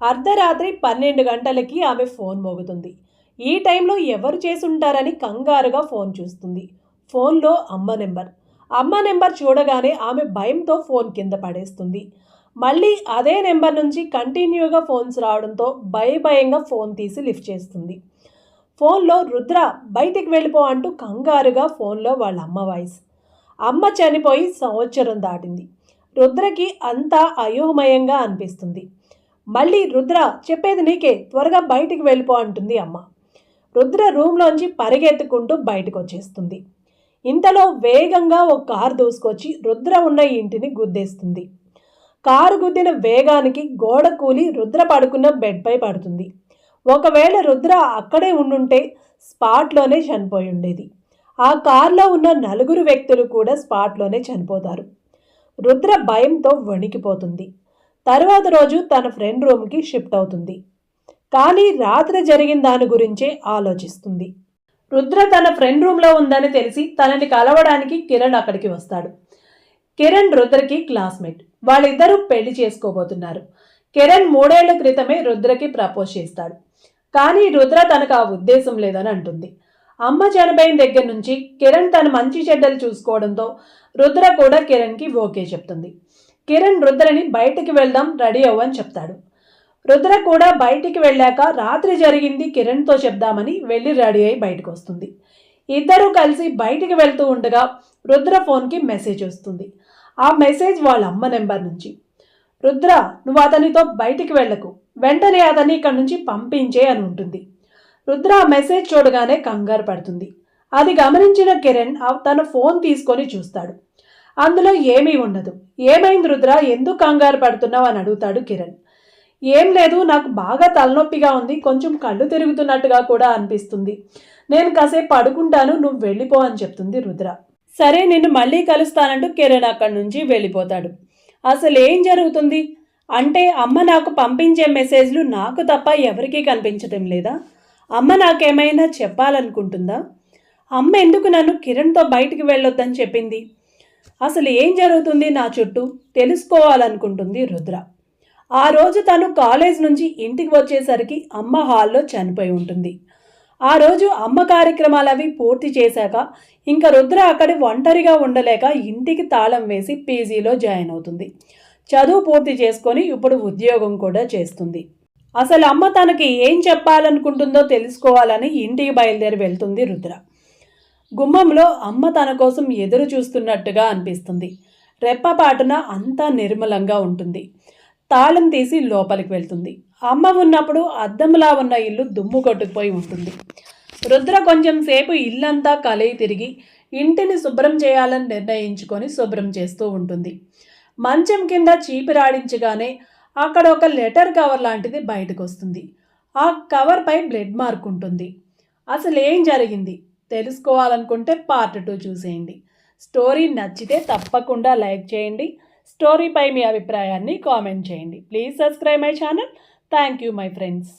అర్ధరాత్రి పన్నెండు గంటలకి ఆమె ఫోన్ మోగుతుంది. ఈ టైంలో ఎవరు చేసుంటారని కంగారుగా ఫోన్ చూస్తుంది. ఫోన్లో అమ్మ నెంబర్. అమ్మ నెంబర్ చూడగానే ఆమె భయంతో ఫోన్ కింద పడేస్తుంది. మళ్ళీ అదే నెంబర్ నుంచి కంటిన్యూగా ఫోన్స్ రావడంతో భయ భయంగా ఫోన్ తీసి లిఫ్ట్ చేస్తుంది. ఫోన్లో రుద్ర బయటికి వెళ్ళిపో అంటూ కంగారుగా ఫోన్లో వాళ్ళ అమ్మ వాయిస్. అమ్మ చనిపోయి సంవత్సరం దాటింది. రుద్రకి అంతా అయోమయంగా అనిపిస్తుంది. మళ్ళీ రుద్ర చెప్పేది నీకే త్వరగా బయటికి వెళ్ళిపో అంటుంది అమ్మ. రుద్ర రూమ్లోంచి పరిగెత్తుకుంటూ బయటకు వచ్చేస్తుంది ఇంతలో వేగంగా ఒక కారు దూసుకొచ్చి రుద్ర ఉన్న ఇంటిని గుద్దేస్తుంది. కారు గుద్దిన వేగానికి గోడ కూలి రుద్ర పడుకున్న బెడ్పై పడుతుంది. ఒకవేళ రుద్ర అక్కడే ఉండుంటే స్పాట్లోనే చనిపోయి ఉండేది. ఆ కారులో ఉన్న నలుగురు వ్యక్తులు కూడా స్పాట్లోనే చనిపోతారు. రుద్ర భయంతో వణికిపోతుంది. తర్వాత రోజు తన ఫ్రెండ్ రూమ్కి షిఫ్ట్ అవుతుంది. కానీ రాత్రి జరిగిన దాని గురించే ఆలోచిస్తుంది. రుద్ర తన ఫ్రెండ్ రూమ్లో ఉందని తెలిసి తనని కలవడానికి కిరణ్ అక్కడికి వస్తాడు. కిరణ్ రుద్రకి క్లాస్మేట్. వాళ్ళిద్దరూ పెళ్ళి చేసుకోబోతున్నారు. కిరణ్ మూడేళ్ళ క్రితమే రుద్రకి ప్రపోజ్ చేస్తాడు. కానీ రుద్ర తనకు ఆ ఉద్దేశం లేదని అంటుంది. అమ్మ చనిపోయిన దగ్గర నుంచి కిరణ్ తన మంచి చెడ్డలు చూసుకోవడంతో రుద్ర కూడా కిరణ్కి ఓకే చెప్తుంది. కిరణ్ రుద్రని బయటికి వెళ్దాం రెడీ అవ్వని చెప్తాడు. రుద్ర కూడా బయటికి వెళ్ళాక రాత్రి జరిగింది కిరణ్తో చెప్దామని వెళ్ళి రెడీ అయి బయటకు వస్తుంది ఇద్దరూ కలిసి బయటికి వెళ్తూ ఉండగా రుద్ర ఫోన్కి మెసేజ్ వస్తుంది. ఆ మెసేజ్ వాళ్ళ అమ్మ నెంబర్ నుంచి. రుద్ర నువ్వు అతనితో బయటికి వెళ్ళకు. వెంటనే అతని ఇక్కడి నుంచి పంపించే అని ఉంటుంది. రుద్ర ఆ మెసేజ్ చూడగానే కంగారు పడుతుంది. అది గమనించిన కిరణ్ ఆ తన ఫోన్ తీసుకొని చూస్తాడు. అందులో ఏమీ ఉండదు. ఏమైంది రుద్ర? ఎందుకు కంగారు పడుతున్నావు అని అడుగుతాడు కిరణ్. ఏం లేదు నాకు బాగా తలనొప్పిగా ఉంది కొంచెం కళ్ళు తిరుగుతున్నట్టుగా కూడా అనిపిస్తుంది. నేను కాసేపు పడుకుంటాను నువ్వు వెళ్ళిపో అని చెప్తుంది రుద్ర. సరే నిన్ను మళ్ళీ కలుస్తానంటూ కిరణ్ అక్కడి నుంచి వెళ్ళిపోతాడు. అసలు ఏం జరుగుతుంది? అంటే అమ్మ నాకు పంపించే మెసేజ్లు నాకు తప్ప ఎవరికీ కనిపించడం లేదా? అమ్మ నాకేమైనా చెప్పాలనుకుంటుందా? అమ్మ ఎందుకు నన్ను కిరణ్తో బయటికి వెళ్ళొద్దని చెప్పింది? అసలు ఏం జరుగుతుంది నా చుట్టూ? తెలుసుకోవాలనుకుంటుంది రుద్ర. ఆ రోజు తను కాలేజ్ నుంచి ఇంటికి వచ్చేసరికి అమ్మ హాల్లో చనిపోయి ఉంటుంది. ఆ రోజు అమ్మ కార్యక్రమాలు అవి పూర్తి చేశాక ఇంకా రుద్ర అక్కడ ఒంటరిగా ఉండలేక ఇంటికి తాళం వేసి పీజీలో జాయిన్ అవుతుంది. చదువు పూర్తి చేసుకొని ఇప్పుడు ఉద్యోగం కూడా చేస్తుంది. అసలు అమ్మ తనకి ఏం చెప్పాలనుకుంటుందో తెలుసుకోవాలని ఇంటికి బయలుదేరి వెళ్తుంది రుద్ర. గుమ్మంలో అమ్మ తన కోసం ఎదురు చూస్తున్నట్టుగా అనిపిస్తుంది. రెప్పపాటున అంతా నిర్మలంగా ఉంటుంది. తాళం తీసి లోపలికి వెళ్తుంది. అమ్మ ఉన్నప్పుడు అద్దంలా ఉన్న ఇల్లు దుమ్ము కొట్టుకుపోయి ఉంటుంది. రుద్ర కొంచెం సేపు ఇల్లంతా కలయి తిరిగి ఇంటిని శుభ్రం చేయాలని నిర్ణయించుకొని శుభ్రం చేస్తూ ఉంటుంది. మంచం కింద చీపిరాడించగానే అక్కడ ఒక లెటర్ కవర్ లాంటిది బయటకు వస్తుంది. ఆ కవర్పై బ్లడ్ మార్క్ ఉంటుంది. అసలు ఏం జరిగింది? తెలుసుకోవాలనుకుంటే పార్ట్ టూ చూసేయండి. స్టోరీ నచ్చితే తప్పకుండా లైక్ చేయండి. స్టోరీపై మీ అభిప్రాయాన్ని కామెంట్ చేయండి. Please subscribe my channel thank you my friends